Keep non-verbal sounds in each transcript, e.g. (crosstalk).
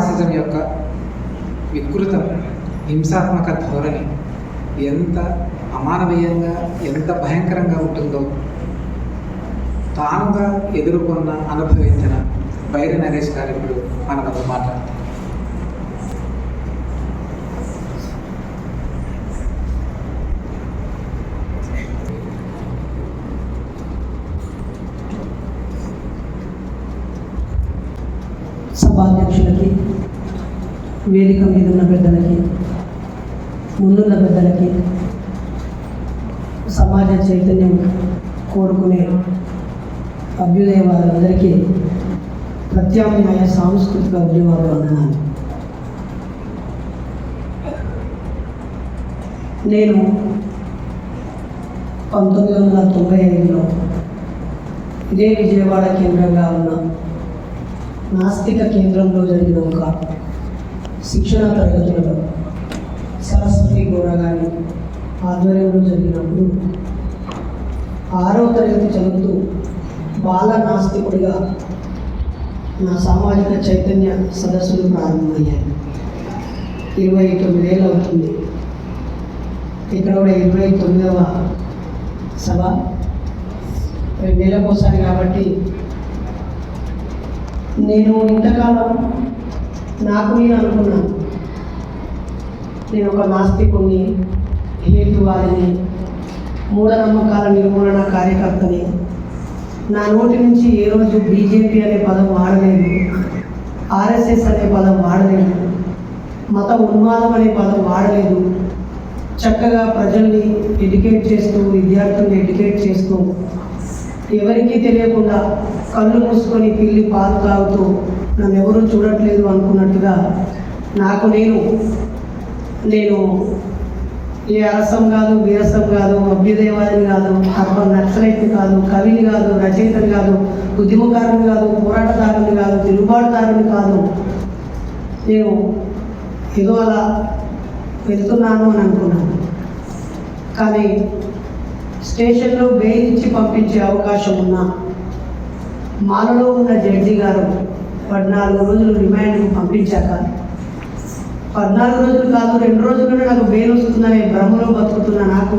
Fascism యొక్క వికృతం హింసాత్మక ధోరణి ఎంత అమానవీయంగా ఎంత భయంకరంగా ఉంటుందో తానుగా ఎదుర్కొన్న అనుభవించిన బైరి నరేష్ గారు ఇప్పుడు మనతో మాట్లాడతారు సభాధ్యక్షులకి వేదిక మీద ఉన్న పెద్దలకి ముందున్న పెద్దలకి సమాజ చైతన్యం కోరుకునే అభ్యుదయ వారందరికీ ప్రత్యామ్నాయ సాంస్కృతిక ఉద్యమాలు అన్నాను నేను పంతొమ్మిది వందల తొంభై ఐదులో ఇదే విజయవాడ కేంద్రంగా ఉన్న నాస్తిక కేంద్రంలో జరిగిన ఒక శిక్షణ తరగతులలో సరస్వతి గౌడ గారి ఆధ్వర్యంలో జరిగినప్పుడు ఆరో తరగతి చదువుతూ బాల నాస్తికుడిగా నా సామాజిక చైతన్య సదస్సులు ప్రారంభమయ్యాయి. ఇరవై తొమ్మిదేళ్ళు అవుతుంది. ఇక్కడ కూడా ఇరవై తొమ్మిదవ సభ. రెండేళ్ళకోసారి కాబట్టి నేను ఇంతకాలం నాకు నేను అనుకున్నాను. నేను ఒక నాస్తికుని హేతువాదిని మూఢనమ్మకాల నిర్మూలన కార్యకర్తని. నా నోటి నుంచి ఏ రోజు బీజేపీ అనే పదం వాడలేదు ఆర్ఎస్ఎస్ అనే పదం వాడలేదు మత ఉన్మాదం అనే పదం వాడలేదు. చక్కగా ప్రజల్ని ఎడ్యుకేట్ చేస్తూ విద్యార్థుల్ని ఎడ్యుకేట్ చేస్తూ ఎవరికీ తెలియకుండా కళ్ళు మూసుకొని పిల్లి పాలు తాగుతూ నన్ను ఎవరూ చూడట్లేదు అనుకున్నట్టుగా నాకు నేను నేను ఏ అరసం కాదు వీరసం కాదు అభ్యుదయవాదిని కాదు అర్బ నక్సలైట్ని కాదు కవిని కాదు రచయితని కాదు ఉద్యమకారుని కాదు పోరాటదారుని కాదు తిరుగుబాటుదారుని కాదు. నేను ఏదో అలా వెళ్తున్నాను అని అనుకున్నాను. కానీ స్టేషన్లో బెయిల్ ఇచ్చి పంపించే అవకాశం ఉన్నా మాలలో ఉన్న జడ్జి గారు పద్నాలుగు రోజులు రిమాండ్కు పంపించాక పద్నాలుగు రోజులు కాదు రెండు రోజుల్లోనే నాకు బెయిల్ వస్తుందనే భ్రమలో బతుకుతున్న నాకు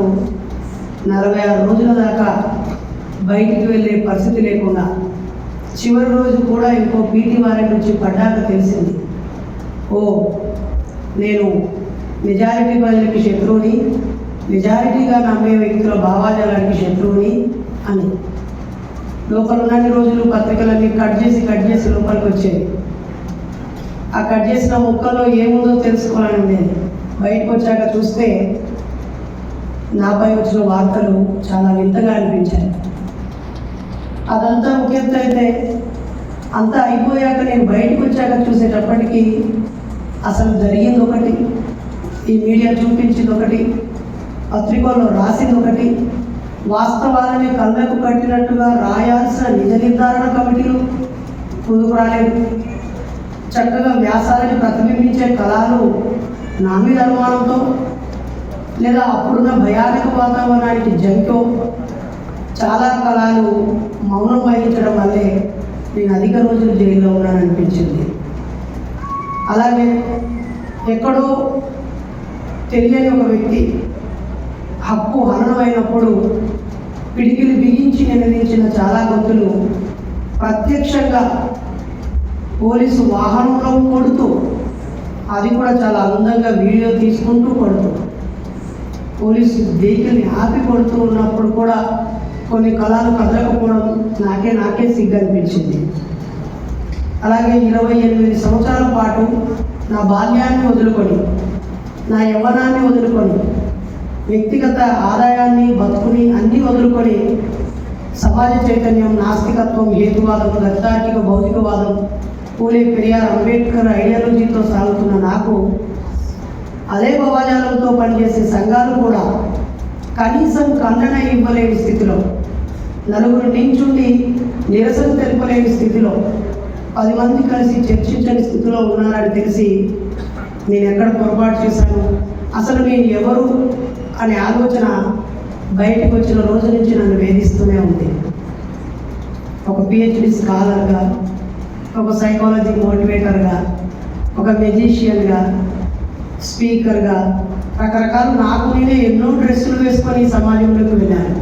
నలభై ఆరు రోజుల దాకా బయటికి వెళ్ళే పరిస్థితి లేకుండా చివరి రోజు కూడా ఇంకో పీటీ వారెంట్ వచ్చి పడ్డాక తెలిసింది. ఓ నేను మెజారిటీ ప్రజలకి శత్రువుని మెజారిటీగా నమ్మే వ్యక్తుల భావాజాలానికి శత్రువుని అని. లోపల ఉన్నన్ని రోజులు పత్రికలన్నీ కట్ చేసి కట్ చేసి లోపలికి వచ్చేది ఆ కట్ చేసిన ముక్కలో ఏముందో తెలుసుకోవాలని ఉండేది. బయటకు వచ్చాక చూస్తే నాపై వచ్చిన వార్తలు చాలా వింతగా అనిపించాయి. అదంతా ఒక అయితే అంతా అయిపోయాక నేను బయటకు వచ్చాక చూసేటప్పటికీ అసలు జరిగింది ఒకటి ఈ మీడియా చూపించింది ఒకటి పత్రికల్లో రాసింది ఒకటి వాస్తవాలని కళ్ళకు కట్టినట్టుగా రాయాల్సిన నిజ నిర్ధారణ కమిటీలు ముందుకు రాలేదు. చక్కగా వ్యాసాలని ప్రతిబింబించే కళలు నా మీద అనుమానంతో లేదా అప్పుడున్న భయానక వాతావరణానికి జంకో చాలా కళలు మౌనం వహించడం వల్లే నేను అధిక రోజులు జైల్లో ఉన్నాననిపించింది. అలాగే ఎక్కడో తెలియని ఒక వ్యక్తి హక్కు హననమైనప్పుడు పిడికిలు బిగించి నిలదించిన చాలా గొంతులు ప్రత్యక్షంగా పోలీసు వాహనంలో కొడుతూ అది కూడా చాలా అందంగా వీడియో తీసుకుంటూ కొడుతూ పోలీసు వెహికల్ని ఆపి కొడుతూ ఉన్నప్పుడు కూడా కొన్ని కళలు కదలకపోవడం నాకే నాకే సిగ్గు అనిపించింది అలాగే ఇరవై ఎనిమిది సంవత్సరాల పాటు నా బాల్యాన్ని వదులుకొని నా యవ్వనాన్ని వదులుకొని వ్యక్తిగత ఆదాయాన్ని బతుకుని అన్ని వదులుకొని సమాజ చైతన్యం నాస్తికత్వం హేతువాదం దత్తార్కిక భౌతికవాదం పూలే పెరియార్ అంబేద్కర్ ఐడియాలజీతో సాగుతున్న నాకు అదే భావజాలంతో పనిచేసే సంఘాలు కూడా కనీసం ఖండన ఇవ్వలేని స్థితిలో నలుగురు నించుండి నిరసన తెలుపలేని స్థితిలో పది మంది కలిసి చర్చించని స్థితిలో ఉన్నారని తెలిసి నేను ఎక్కడ పొరపాటు చేశాను? అసలు నేను ఎవరు? అనే ఆలోచన బయటకు వచ్చిన రోజు నుంచి నన్ను వేధిస్తూనే ఉంది. ఒక పిహెచ్డి స్కాలర్గా ఒక సైకాలజీ మోటివేటర్గా ఒక మెజిషియన్గా స్పీకర్గా రకరకాల నాకు నేనే ఎన్నో డ్రెస్సులు వేసుకొని సమాజంలోకి వెళ్ళాను.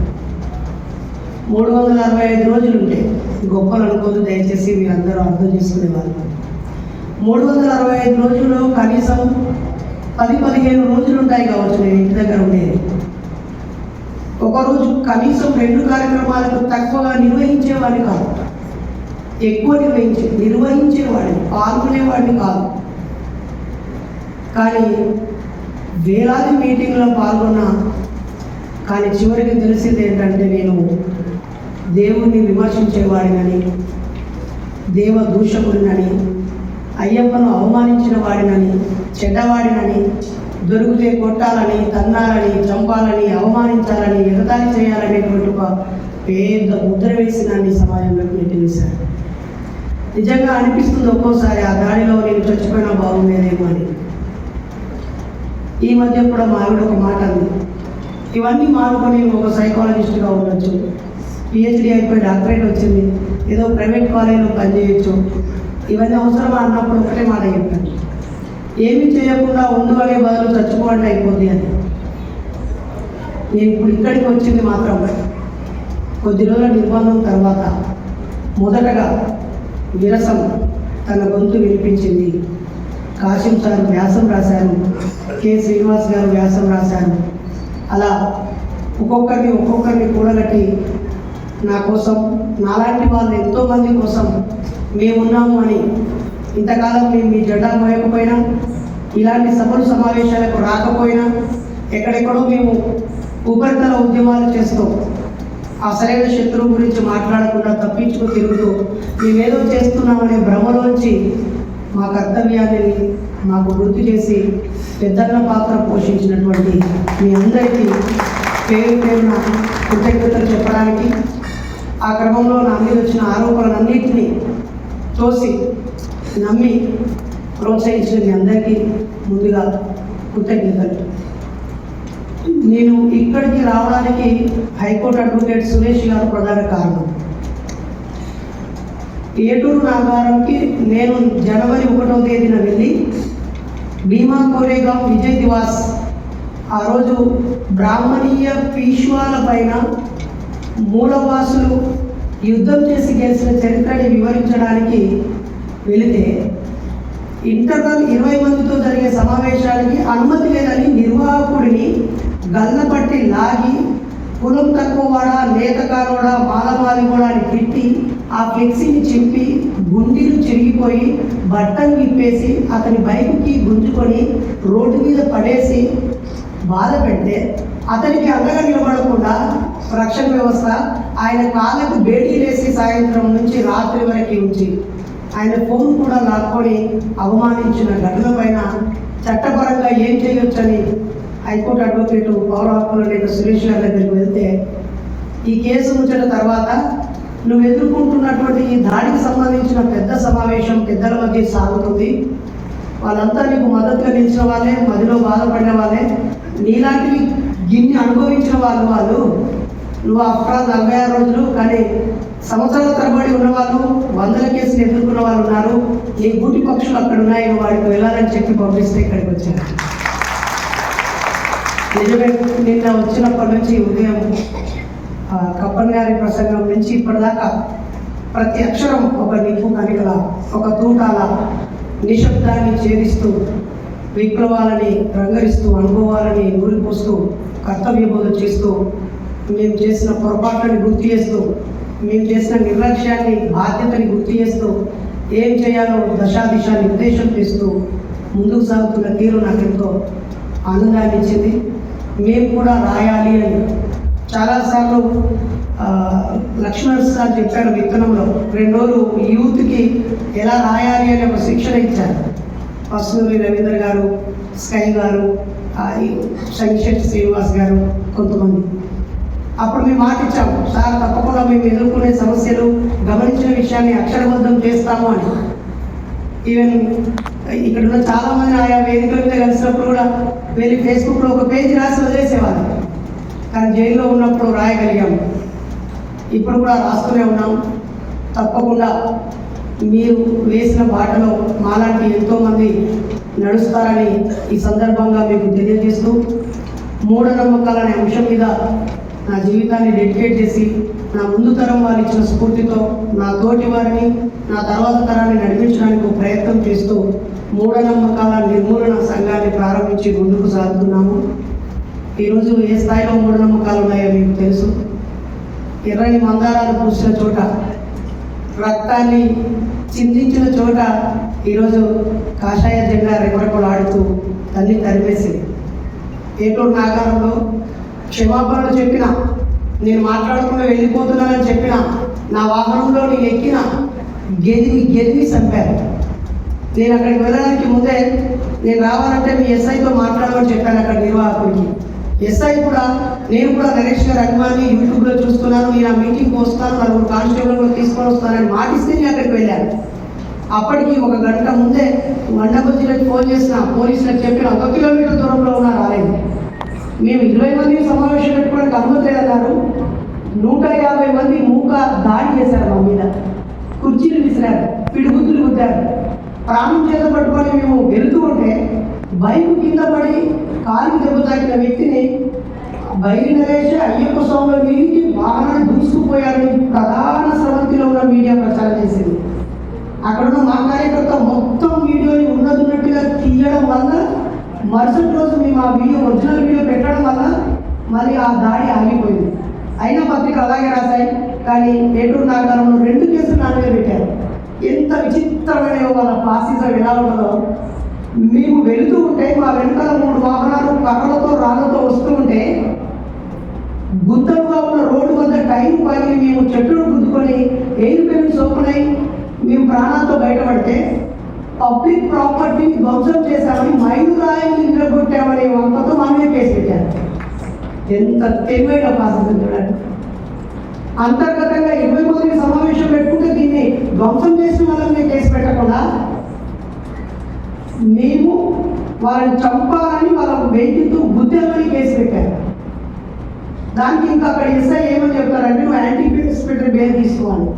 మూడు వందల అరవై ఐదు రోజులు ఉంటే గొప్పలు అనుకోదు దయచేసి మీరు అందరూ అర్థం వాళ్ళు మూడు వందల అరవై ఐదు రోజుల్లో కనీసం పది పదిహేను రోజులు ఉంటాయి కావచ్చు నేను ఇంటి దగ్గర ఉండేది. ఒకరోజు కనీసం రెండు కార్యక్రమాలకు తక్కువగా నిర్వహించేవాడిని కాదు. ఎక్కువ నిర్వహించే నిర్వహించేవాడిని పాల్గొనేవాడిని కాదు. కానీ వేలాది మీటింగ్లో పాల్గొన్నా కానీ చివరికి తెలిసింది ఏంటంటే నేను దేవుణ్ణి విమర్శించేవాడినని దేవ దూషకుడినని అయ్యప్పను అవమానించిన వాడినని చెడ్డవాడినని దొరికితే కొట్టాలని తన్నాలని చంపాలని అవమానించాలని ఎగతాళి చేయాలనేటువంటి ఒక పెద్ద ముద్ర వేసినాన్ని నన్ను సమాజంలోకి నిజంగా అనిపిస్తుంది ఒక్కోసారి ఆ దాడిలో నేను చచ్చిపోయినా బాగుండేదేమో అని. ఈ మధ్య కూడా మా ఆవిడ ఒక మాట అంది. ఇవన్నీ మానుకొని ఒక సైకాలజిస్ట్గా ఉండొచ్చు. పిహెచ్డి అయిపోయి డాక్టరేట్ వచ్చింది. ఏదో ప్రైవేట్ కాలేజీలో పనిచేయొచ్చు ఇవన్నీ అవసరమా అన్నప్పుడు ఒకటే మాట చెప్పాను. ఏమి చేయకుండా ఉండు అనే బదులు చచ్చిపోవడం అయిపోద్ది అని. నేను ఇప్పుడు ఇక్కడికి వచ్చింది మాత్రం కొద్ది రోజుల నిర్బంధం తర్వాత మొదటగా విరసం తన గొంతు వినిపించింది. కాశీం సార్ వ్యాసం రాశారు. కె. శ్రీనివాస్ గారు వ్యాసం రాశారు. అలా ఒక్కొక్కరిని ఒక్కొక్కరిని కూడగట్టి నా కోసం నాలాంటి వాళ్ళు ఎంతోమంది కోసం మేమున్నాము అని. ఇంతకాలం మేము మీ జెండా మోయకపోయినా ఇలాంటి సభలు సమావేశాలకు రాకపోయినా ఎక్కడెక్కడో మేము ఉపరితల ఉద్యమాలు చేస్తూ. అసలైన శత్రువు గురించి మాట్లాడకుండా తప్పించుకు తిరుగుతూ మేమేదో చేస్తున్నామనే భ్రమలోంచి మా కర్తవ్యాన్ని మాకు గుర్తు చేసి పెద్దన్న పాత్ర పోషించినటువంటి మీ అందరికీ పేరు పేరున కృతజ్ఞతలు చెప్పడానికి ఆ క్రమంలో నా మీద వచ్చిన ఆరోపణలన్నింటినీ తోసి నమ్మి ప్రోత్సహించిన మీ అందరికీ ముందుగా కృతజ్ఞతలు. నేను ఇక్కడికి రావడానికి హైకోర్టు అడ్వకేట్ సురేష్ గారు ప్రధాన కారణం. ఏటూరు నాగారంకి నేను జనవరి ఒకటో తేదీన వెళ్ళి భీమా కోరేగాం విజయ్ దివాస్ ఆ రోజు బ్రాహ్మణీయ పీష్వాల పైన మూలవాసులు యుద్ధం చేసి గెలిచిన చరిత్రని వివరించడానికి వెళితే ఇంటర్నల్ ఇరవై మందితో జరిగే సమావేశానికి అనుమతి లేదని నిర్వాహకుడిని గల్లపట్టి లాగి కులం తక్కువ వాడా లేత మాలమాలి కూడా అని తిట్టి ఆ ఫ్లెక్సీని చింపి గుండీలు చిరిగిపోయి బట్టలు విప్పేసి అతని బైక్కి గుంజుకొని రోడ్డు మీద పడేసి బాధ పెడితే అతనికి అండగా నిలబడకుండా రక్షణ వ్యవస్థ ఆయన కాళ్ళకు వేసి సాయంత్రం నుంచి రాత్రి వరకు ఉంచి ఆయన ఫోన్ కూడా లాక్కొని అవమానించిన ఘటన పైన చట్టపరంగా ఏం చేయొచ్చని హైకోర్టు అడ్వకేటు పౌర హక్కుల సురేష్ గారి దగ్గరికి వెళ్తే ఈ కేసు ముచ్చట తర్వాత నువ్వు ఎదుర్కొంటున్నటువంటి ఈ దాడికి సంబంధించిన పెద్ద సమావేశం పెద్దల మధ్య సాగుతుంది. వాళ్ళంతా నీకు మద్దతుగా నిలిచిన వాళ్ళే మదిలో బాధపడిన వాళ్ళే. నీలాంటివి దీన్ని అనుభవించిన వాళ్ళు వాళ్ళు. నువ్వు అప్పుడు నలభై ఆరు రోజులు కానీ సంవత్సరాల తరబడి ఉన్నవాళ్ళు వందల కేసులు ఎదుర్కొన్న వాళ్ళు ఉన్నారు. ఈ బూటి పక్షులు అక్కడ ఉన్నాయి వాడికి వెళ్ళాలని చెప్పి పంపిస్తే ఇక్కడికి వచ్చాను. నిజమే నిన్న వచ్చినప్పటి నుంచి ఉదయం ఆ, కప్పన్ గారి ప్రసంగం నుంచి ఇప్పటిదాకా ప్రతి అక్షరం ఒక నిప్పు కనికల ఒక తూటాల నిశ్శబ్దాన్ని ఛేదిస్తూ విప్లవాలని రంగరిస్తూ అనుభవాలని ఊరిపోస్తూ కర్తవ్య బోధ చేస్తూ మేము చేసిన పొరపాట్లను గుర్తు చేస్తూ మేము చేసిన నిర్లక్ష్యాన్ని బాధ్యతని గుర్తు చేస్తూ ఏం చేయాలో దశాదిశ నిర్దేశం చేస్తూ ముందుకు సాగుతున్న తీరు నాకు ఎంతో ఆనందాన్ని ఇచ్చింది మేము కూడా రాయాలి అని. చాలాసార్లు లక్ష్మణ్ సార్ చెప్పాడు విత్తనంలో రెండు రోజులు యూత్కి ఎలా రాయాలి అనే ఒక శిక్షణ ఇచ్చారు. పసునూరి రవీంద్ర గారు స్కై గారు ఆ, ఈ శ్రీనివాస్ గారు కొంతమంది. అప్పుడు మేము మాట ఇచ్చాము సార్ తప్పకుండా మేము ఎదుర్కొనే సమస్యలు గమనించిన విషయాన్ని అక్షరబద్ధం చేస్తాము అని. ఈవెన్ ఇక్కడ ఉన్న చాలామంది ఆయా వేదికల మీద కలిసినప్పుడు కూడా వెళ్ళి ఫేస్బుక్లో ఒక పేజ్ రాసి వదిలేసేవారు. కానీ జైల్లో ఉన్నప్పుడు రాయగలిగాము. ఇప్పుడు కూడా రాస్తూనే ఉన్నాం తప్పకుండా మీరు వేసిన బాటలో మాలాంటి ఎంతోమంది నడుస్తారని ఈ సందర్భంగా మీకు తెలియజేస్తూ మూఢనమ్మకాలు అనే అంశం మీద నా జీవితాన్ని డెడికేట్ చేసి నా ముందు తరం వారు ఇచ్చిన స్ఫూర్తితో నా తోటి వారిని నా తర్వాత తరాన్ని నడిపించడానికి ఒక ప్రయత్నం చేస్తూ మూఢనమ్మకాల నిర్మూలన సంఘాన్ని ప్రారంభించి ముందుకు సాగుతున్నాము. ఈరోజు ఏ స్థాయిలో మూఢనమ్మకాలు ఉన్నాయో మీకు తెలుసు. ఎర్రని మందారాలు పూసిన చోట రక్తాన్ని చిందించిన చోట ఈరోజు కాషాయ జెండా రెపరెపలాడుతూ తల్లి తరిమేసింది. ఏటూరు నాగారంలో క్షమాపణలు చెప్పిన నేను మాట్లాడకుండా వెళ్ళిపోతున్నానని చెప్పిన నా వాహనంలో నేను ఎక్కిన గెదివి గెదివి చంపారు. నేను అక్కడికి వెళ్ళడానికి ముందే నేను రావాలంటే మీ ఎస్ఐతో మాట్లాడమని చెప్పాను అక్కడ నిర్వాహకుడికి. ఎస్ఐ కూడా నేను కూడా నరేష్ గారి అభిమాని యూట్యూబ్లో చూస్తున్నాను నేను ఆ మీటింగ్కి వస్తాను నలుగురు కానిస్టేబుల్ కూడా తీసుకొని వస్తానని మాటిస్తే నేను అక్కడికి వెళ్ళాను. అప్పటికి ఒక గంట ముందే మండపతిలోకి ఫోన్ చేసిన పోలీసులకు చెప్పిన ఒక కిలోమీటర్ దూరంలో ఉన్న రాలేదు. మేము ఇరవై మంది సమావేశం పెట్టుకోవడానికి అనుమతి లేదన్నారు. నూట యాభై మంది మూక దాడి చేశారు మా మీద. కుర్చీలు విసిరారు పిడుగుతులు గుద్దారు ప్రాణం చేత పట్టుకొని మేము వెళ్తూ ఉంటే బైక్ కింద పడి కాలు దెబ్బ తాకిన వ్యక్తిని బయలు నరేష్ అయ్యప్ప స్వామి మీదికి వాహనాన్ని దూసుకుపోయారని ప్రధాన స్రవంతిలో ఉన్న మీడియా ప్రచారం చేసింది. అక్కడ ఉన్న మా కార్యకర్త మొత్తం వీడియోని ఉన్నదున్నట్టుగా తీయడం వల్ల మరుసటి రోజు మేము ఆ వీడియో ఒరిజినల్ వీడియో పెట్టడం వల్ల మరి ఆ దాడి ఆగిపోయింది. అయినా పత్రిక అలాగే రాశాయి కానీ ఏటూరు నాగారంలో రెండు కేసులు నా మీద పెట్టారు. ఎంత విచిత్రమైన వాళ్ళ ఫాసిజం ఎలా ఉంటుందో. మేము వెళుతూ ఉంటే మా వెనకాల మూడు వాహనాలు కర్రలతో రాళ్ళతో వస్తూ ఉంటే గుంతలుగా ఉన్న రోడ్డు వద్ద టైం పగిలి మేము చెట్లు గుద్దుకొని ఎయిర్ బెలూన్స్ ఓపెన్ మేము ప్రాణాలతో బయటపడితే పబ్లిక్ ప్రాపర్టీని ధ్వంసం చేశామని మైలురాయిని నిలగొట్టామనే వంకతో మనమే కేసు పెట్టారు. ఎంత తెలివైన పాసింది చూడండి. అంతర్గతంగా ఇరవై మందికి సమావేశం పెట్టుకుంటే దీన్ని ధ్వంసం చేసిన వాళ్ళని కేసు పెట్టకుండా మేము వారిని చంపాలని వాళ్ళకు వెయిట్తో బుద్ధిమని కేసు పెట్టారు. దానికి ఇంకా అక్కడ ఎస్ఐ ఏమని చెప్తారంటే నువ్వు యాంటీ ఇన్స్పెక్టర్ బెయిల్ తీసుకోవాలి.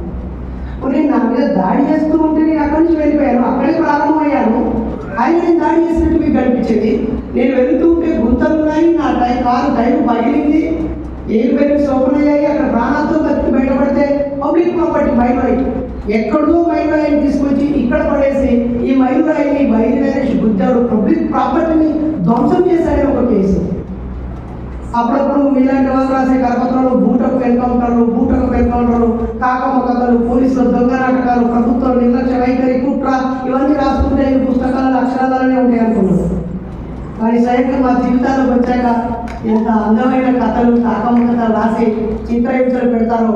నేను నా మీద దాడి చేస్తూ ఉంటే నేను అక్కడి నుంచి వెళ్ళిపోయాను. అక్కడే ప్రారంభమయ్యాను. ఆయన నేను దాడి చేసినట్టు మీకు కనిపించేది? నేను వెళ్తూ ఉంటే గుంతలు ఉన్నాయి నా టై కారు టైం పగిలింది. ఏడు పేరు ఓపెన్ అయ్యాయి అక్కడ ప్రాణాలతో బతికి బయటపడితే పబ్లిక్ ప్రాపర్టీ మైలురాయి. ఎక్కడో మైలురాయిని తీసుకొచ్చి ఇక్కడ పడేసి ఈ మైలురాయిని బయలుదేరేసి గుద్దాడు పబ్లిక్ ప్రాపర్టీని ధ్వంసం చేశాడని ఒక కేసు. అప్పుడప్పుడు మీలాంటి వాళ్ళు రాసే కరపత్రాలు బూటకు ఎన్కౌంటర్లు బూటకు ఎన్కౌంటర్లు కాకమ్మ కథలు పోలీసులు దొంగ నాటకాలు ప్రభుత్వం నిర్లక్ష్య వైఖరి కుట్ర ఇవన్నీ రాసుకుంటే ఈ పుస్తకాలు అక్షరాలనే ఉంటాయి అనుకున్నాను కానీ స్వయంగా మా జీవితాలకు వచ్చాక ఎంత అందమైన కథలు కాకమ్మ కథలు రాసి చిత్రహింసలు పెడతారో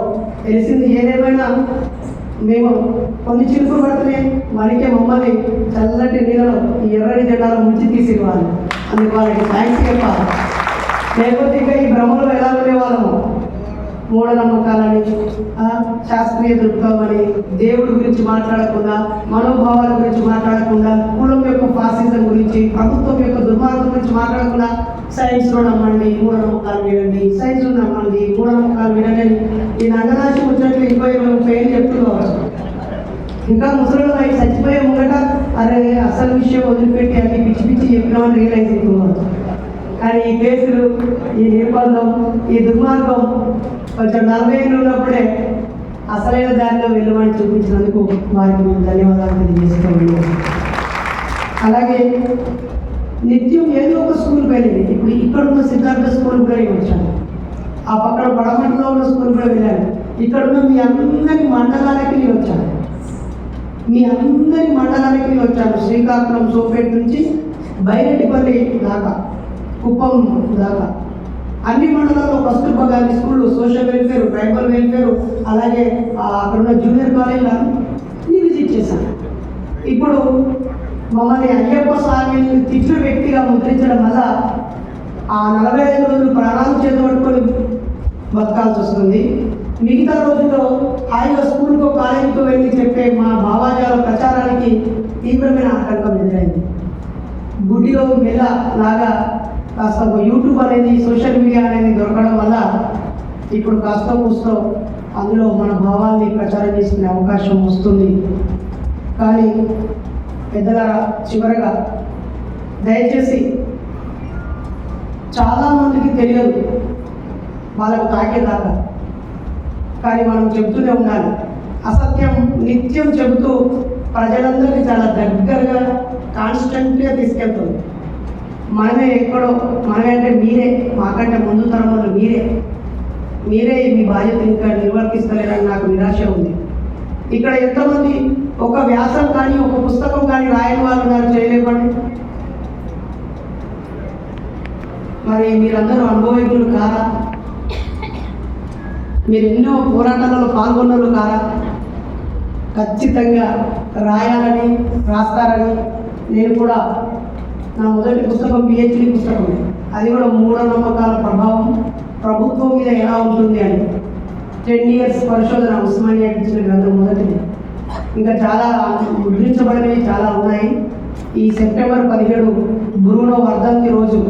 తెలిసింది ఏదేమైనా? మేము కొన్ని చిరుకులు పడితే మనకే మమ్మల్ని చల్లటి నీళ్ళలో ఎర్రని జెండాలు ముంచి తీసేవాళ్ళు. అందుకు వాళ్ళకి థ్యాంక్స్ చెప్పాలి. లేకపోతే ఇంకా ఈ భ్రమలో ఎలా ఉండేవాళ్ళము? మూఢనమ్మకాలని శాస్త్రీయ దృక్పథమని దేవుడి గురించి మాట్లాడకుండా మనోభావాల గురించి మాట్లాడకుండా కులం యొక్క ఫాసిజం గురించి ప్రభుత్వం యొక్క దుర్మార్గం గురించి మాట్లాడకుండా సైన్స్లో నమ్మండి మూఢనమ్మకాలు వినండి సైన్స్లో నమ్మండి మూఢనమ్మకాలు వినండి ఈ నంగనాశి ముచ్చట్లు ఇంకో ఇరవై పేర్లు చెప్తున్నారు. ఇంకా ముసలిలో అయి చచ్చిపోయే ముంగట అరే అసలు విషయం వదిలిపెట్టి అన్ని పిచ్చి పిచ్చి చెప్పినామని రియలైజ్ అవుతున్నారు. కానీ ఈ కేసులు ఈ నిర్బంధం ఈ దుర్మార్గం కొంచెం నలభై ఏళ్ళు ఉన్నప్పుడే అసలైన దారిలో వెళ్ళమని చూపించినందుకు వారికి మేము ధన్యవాదాలు తెలియజేసుకోండి అలాగే నిత్యం ఏదో ఒక స్కూల్కి వెళ్ళింది ఇప్పుడు ఇక్కడ ఉన్న సిద్ధార్థ స్కూల్ కూడా వచ్చాను ఆ పక్కన పడమటిలో ఉన్న స్కూల్ కూడా వెళ్ళాను ఇక్కడ ఉన్న మీ అందరి మండలాలకి వచ్చాను మీ అందరి మండలానికి వచ్చాను శ్రీకాకుళం సోపేట నుంచి బైరెడ్డిపల్లి దాకా. కుప్పం దాకా. అన్ని మండలాల్లో ఫస్ట్ గాంధీ స్కూళ్ళు సోషల్ వెల్ఫేర్ ట్రైబల్ వెల్ఫేర్ అలాగే అక్కడ ఉన్న జూనియర్ కాలేజీలు అన్ని విజిట్ చేశాను ఇప్పుడు మమ్మల్ని అయ్యప్ప స్వామిని తిట్టు వ్యక్తిగా ముద్రించడం వల్ల ఆ నలభై ఐదు రోజులు ప్రాణాలు చేతబట్టుకొని బతకాల్సి వస్తుంది. మిగతా రోజుల్లో హాయిగా స్కూల్కో కాలేజీకో వెళ్ళి చెప్పే మా భావాజాల ప్రచారానికి తీవ్రమైన ఆటంకం ఎదురైంది. గుడిలో మెల్ల లాగా కాస్త యూట్యూబ్ అనేది సోషల్ మీడియా అనేది దొరకడం వల్ల ఇప్పుడు కాస్త కూస్తో అందులో మన భావాల్ని ప్రచారం చేసుకునే అవకాశం వస్తుంది. కానీ పెద్దలారా చివరగా దయచేసి చాలామందికి తెలియదు వాళ్ళకు తాకేదాకా కానీ మనం చెబుతూనే ఉండాలి. అసత్యం నిత్యం చెబుతూ ప్రజలందరికీ చాలా దగ్గరగా కాన్స్టెంట్గా తీసుకెళ్తుంది. మనమే ఎక్కడో మనమే అంటే మీరే మాకంటే ముందు తరంలో మీరే. మీరే మీ బాధ్యత ఇంకా నిర్వర్తిస్తలేరని నాకు నిరాశ ఉంది. ఇక్కడ ఎంతమంది ఒక వ్యాసం కానీ ఒక పుస్తకం కానీ రాయని వాళ్ళు ఉన్నారు చేయలేమండి మరి మీరందరూ అనుభవజ్ఞులు కారా? మీరు ఎన్నో పోరాటాలలో పాల్గొన్నారు కారా? ఖచ్చితంగా రాయాలని రాస్తారని నేను కూడా నా మొదటి పుస్తకం పిహెచ్డి పుస్తకం. అది కూడా మూఢనమ్మకాల ప్రభావం. ప్రభుత్వం మీద ఎలా ఉంటుంది అని. టెన్ ఇయర్స్ పరిశోధన ఉస్మానియా ఇచ్చిన గ్రంథం మొదటిది. ఇంకా చాలా ముద్రించబడినవి చాలా ఉన్నాయి. ఈ సెప్టెంబర్ పదిహేడు గురువులో వర్ధంతి రోజు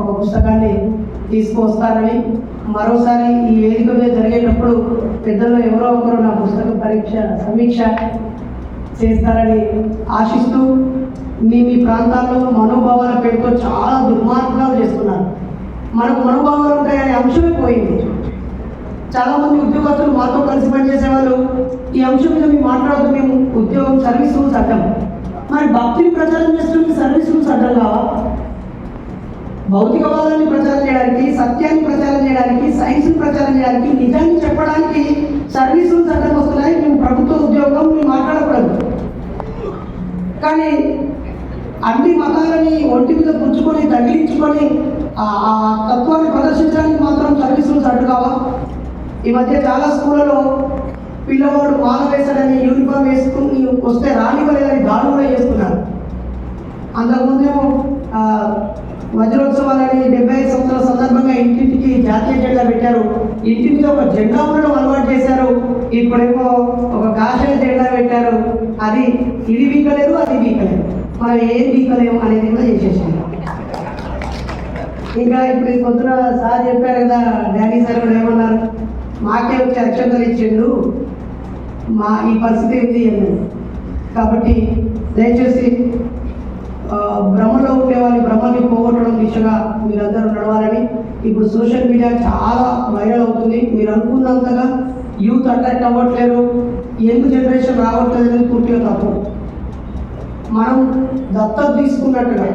ఒక పుస్తకాన్ని తీసుకువస్తారని మరోసారి ఈ వేదిక మీద జరిగేటప్పుడు పెద్దల్లో ఎవరో ఒకరు నా పుస్తక పరీక్ష సమీక్ష చేస్తారని ఆశిస్తూ మీ మీ ప్రాంతాల్లో మనోభావాల పేరుతో చాలా దుర్మార్గాలు చేస్తున్నారు. మనకు మనోభావాలు ఉంటాయనే అంశమే పోయింది. చాలా మంది ఉద్యోగస్తులు మాతో కలిసి పనిచేసే ఈ అంశం మీద మేము మాట్లాడుతూ మేము ఉద్యోగం సర్వీస్ రూల్స్ అడ్డం. మరి భక్తిని ప్రచారం చేస్తున్న సర్వీస్ రూల్స్ అడ్డం కావా భౌతికవాదాన్ని ప్రచారం చేయడానికి సత్యాన్ని ప్రచారం చేయడానికి సైన్స్ని ప్రచారం చేయడానికి నిజాన్ని చెప్పడానికి సర్వీస్ రూల్స్ అడ్డం వస్తున్నాయి మేము ప్రభుత్వ ఉద్యోగం మేము మాట్లాడకూడదు. కానీ అన్ని మతాలని ఒంటి మీద పుచ్చుకొని తగిలించుకొని ఆ తత్వాన్ని ప్రదర్శించడానికి మాత్రం సర్వీసులు రూల్స్ అడ్డు కావా? ఈ మధ్య చాలా స్కూళ్ళలో పిల్లవాడు మాల వేశాడని యూనిఫామ్ వేసుకుని వస్తే రానివ్వలేదని దాడి కూడా చేస్తున్నారు. అంతకుముందేమో వజ్రోత్సవాలని డెబ్బై ఐదు సంవత్సరాల సందర్భంగా ఇంటింటికి జాతీయ జెండా పెట్టారు. ఇంటి మీద ఒక జెండా ఉండడం అలవాటు చేశారు. ఇప్పుడేమో ఒక కాషాయ జెండా పెట్టారు. అది ఇది వీకలేదు అది వీకలేదు. మనం ఏం వీకలేము అనేది కూడా చేసేసాం ఇంకా ఇప్పుడు పొద్దున సార్ చెప్పారు కదా డాడీ సార్ కూడా ఏమన్నారు? మాకే వచ్చి అక్షంతలు ఇచ్చిండు. మా ఈ పరిస్థితి ఏంటి అన్నాడు కాబట్టి దయచేసి భ్రమలో ఉండే భ్రమని పోగొట్టడం దిశగా మీరందరూ నడవాలని. ఇప్పుడు సోషల్ మీడియా చాలా వైరల్ అవుతుంది. మీరు అనుకున్నంతగా యూత్ అట్రాక్ట్ అవ్వట్లేరు. యంగ్ జనరేషన్ రావట్లేదు పూర్తిగా తప్పు. మనం దత్తత తీసుకున్నట్టుగా.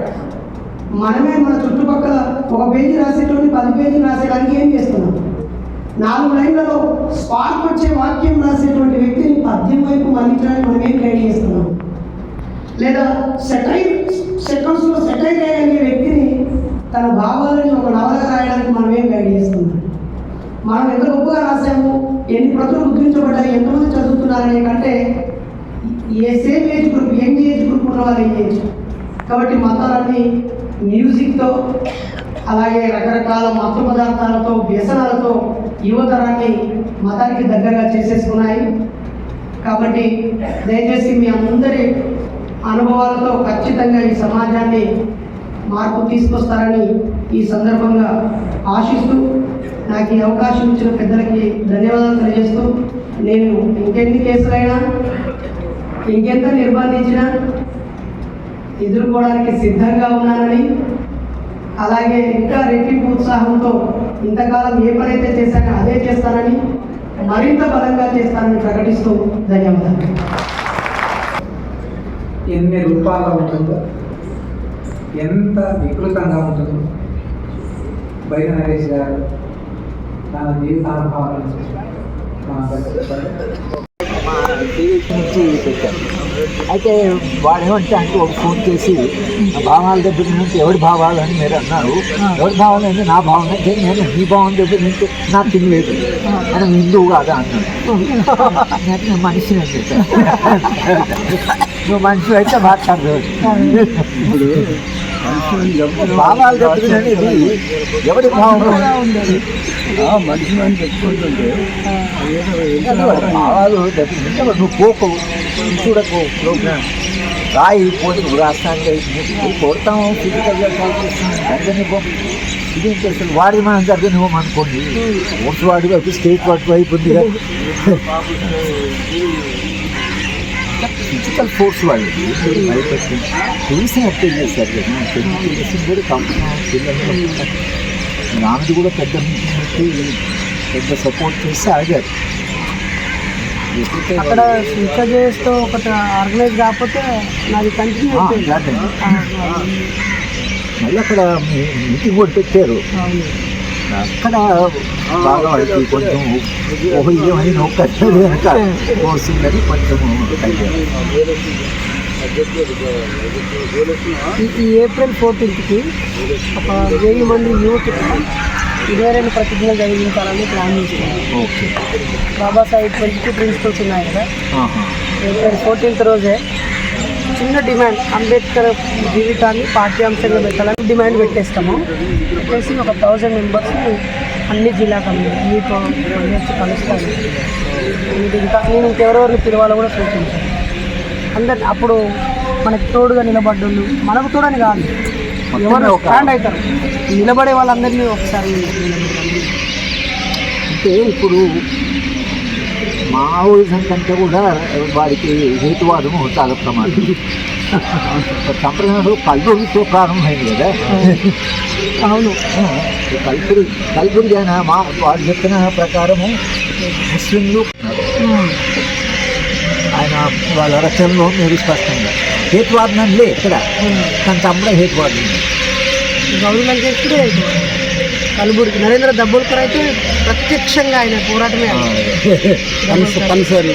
మనమే మన చుట్టుపక్కల ఒక పేజీ రాసేటువంటి పది పేజీలు రాసేయడానికి ఏం చేస్తున్నాం? నాలుగు లైన్లలో స్పార్క్ వచ్చే వాక్యం రాసేటువంటి వ్యక్తిని పద్యం వైపు మళ్ళించడానికి మనం ఏం ట్రైన్ చేస్తున్నాం? లేదా సెటైర్ సెకండ్స్లో సెటైర్ అయ్యే వ్యక్తిని తన భావాలని ఒక నవలగా రాయడానికి మనం ఏం గైడ్ చేస్తున్నాం? మనం ఎంత గొప్పగా రాసాము? ఎన్ని ప్రతులు ముద్రించబడ్డాయి? ఎంతమంది చదువుతున్నారనే కంటే ఏ సేమ్ ఏజ్ ఏం కాబట్టి మతాలన్నీ మ్యూజిక్తో అలాగే రకరకాల మత పదార్థాలతో వ్యసనాలతో యువతరాన్ని మతానికి దగ్గరగా చేసేసుకున్నాయి. కాబట్టి దయచేసి మీ అందరి అనుభవాలతో ఖచ్చితంగా ఈ సమాజాన్ని మార్పు తీసుకొస్తారని ఈ సందర్భంగా ఆశిస్తూ నాకు ఈ అవకాశం ఇచ్చిన పెద్దలకి ధన్యవాదాలు తెలియజేస్తూ నేను ఇంకెన్ని కేసులైనా ఇంకెంత నిర్బంధించినా ఎదుర్కోవడానికి సిద్ధంగా ఉన్నానని అలాగే ఇంకా రెట్టింపు ఉత్సాహంతో ఇంతకాలం ఏ పని అయితే చేశానో అదే చేస్తానని మరింత బలంగా చేస్తానని ప్రకటిస్తూ ధన్యవాదాలు. ఎన్ని రూపాల్లో ఉంటుందో ఎంత వికృతంగా ఉంటుందో. బైర నరేష్ గారు తన జీవితానుభవాలను మా అయితే వాడు ఏమంటే అంటే ఒక ఫోన్ చేసి "నా భావాల దగ్గర నుంచి ఎవరి భావాలు? అని మీరు అన్నారు. ఎవరి భావాలు అంటే నా భావన అంటే నేను నీ భావం దగ్గర నుంచి నాకు తెలియలేదు మనం హిందువు కాదా అన్నాడు. నేను మనిషిని అని చెప్పాను. (laughs) నువ్వు మనిషి అయితే ఇప్పుడు భావాలు దగ్గర అనేది ఎవరి భావం మనిషి అని చెప్పుకుంటుంటే భావాలు నువ్వు పోకు? చూడకు ప్రోగ్రామ్ రాయి పోటీ రాష్ట్రానికి కొడతాము ఫిజికల్గా కాల్ అందరినీ ఇదేంటి అసలు వాడి మనం జరిగినాం అనుకోండి. ఓట్స్ వాడి వైపు స్టేట్ వాటి వైపు ఉంది కదా. ఫిజికల్ ఫోర్స్ వాళ్ళకి భయపెట్టి చూసి అర్థం చేశారు కదా. పెళ్ళి చేసి కూడా పిల్లలు ఆమెది కూడా పెద్ద పెద్ద సపోర్ట్ చేసి ఆగారు. అక్కడ స్విచ్ చేస్తూ ఒకటి ఆర్గనైజ్ కాకపోతే నాది కంటిన్యూ మళ్ళీ అక్కడ మీటింగ్ కూడా పెట్టారు. అక్కడ బాగా వాళ్ళకి కొంచెం ఓహో ఏమని కోసిందని కొంచెం ఈ- ఏప్రిల్ ఫోర్టీన్త్కి ఒక వెయ్యి మంది యూత్ ఇరవై రెండు ప్రతిజ్ఞలు జరిగించాలని ప్లాన్ చేస్తున్నాం. Okay. Babasaheb twenty two principles ఉన్నాయి కదా. ఏప్రిల్ ఫోర్టీన్త్ రోజే చిన్న డిమాండ్ అంబేద్కర్ జీవితాన్ని పాఠ్యాంశంగా పెట్టాలని డిమాండ్ పెట్టేస్తాము. పెట్టేసి ఒక థౌజండ్ మెంబర్స్ని అన్ని జిల్లా కమిటీ మీతో వచ్చి కలుస్తాను. ఇది ఇంకా నేను ఇంకెవరెవరిని పిలవాలో కూడా సూచించాను. అందరి అప్పుడు మనకి తోడుగా నిలబడ్డోళ్ళు మనకు తోడని కాదు. ఎవరు స్టాండ్ అవుతారు. నిలబడే వాళ్ళందరినీ ఒకసారి. అంటే ఇప్పుడు మావోయిజం కంటే కూడా వారికి హేతువాదము చాలా ప్రమాదం. (laughs) సంప్రదాయంలో కల్బురితో ప్రారంభమైంది కదా. అవును. ఈ కల్బురి కల్బురి అయిన మా వాళ్ళు చెప్పిన ప్రకారము ముస్లింలు ఆయన వాళ్ళ రచనలో మీరు స్పష్టంగా. హేతువాదం లే ఇక్కడ. కానీ తమ్ముడే హేతువాదం ఉంది. గౌరీ లంకేష్కుడే కలుబుడికి నరేంద్ర దబ్బోల్కర్ అయితే ప్రత్యక్షంగా ఆయన పోరాటమే ఆ, కన్స- కన్సరి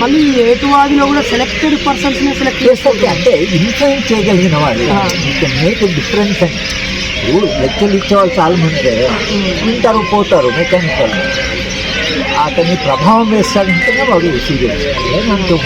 మళ్ళీ ఏటువాదిలో కూడా సెలెక్టెడ్ పర్సన్స్ సెలెక్ట్ చేస్తే చేసుకుంటారు అంటే ఇన్ఫ్లుయెన్స్ చేయగలిగిన వాళ్ళు. మేక్ డిఫరెన్స్ అండి ఇప్పుడు లెక్కలు ఇచ్చేవాళ్ళు చాలా మంది ఉంటారు పోతారు మెకానికల్ అతని ప్రభావం వేస్తాడంటేనే వాడు సీరియస్ ఏమంటూ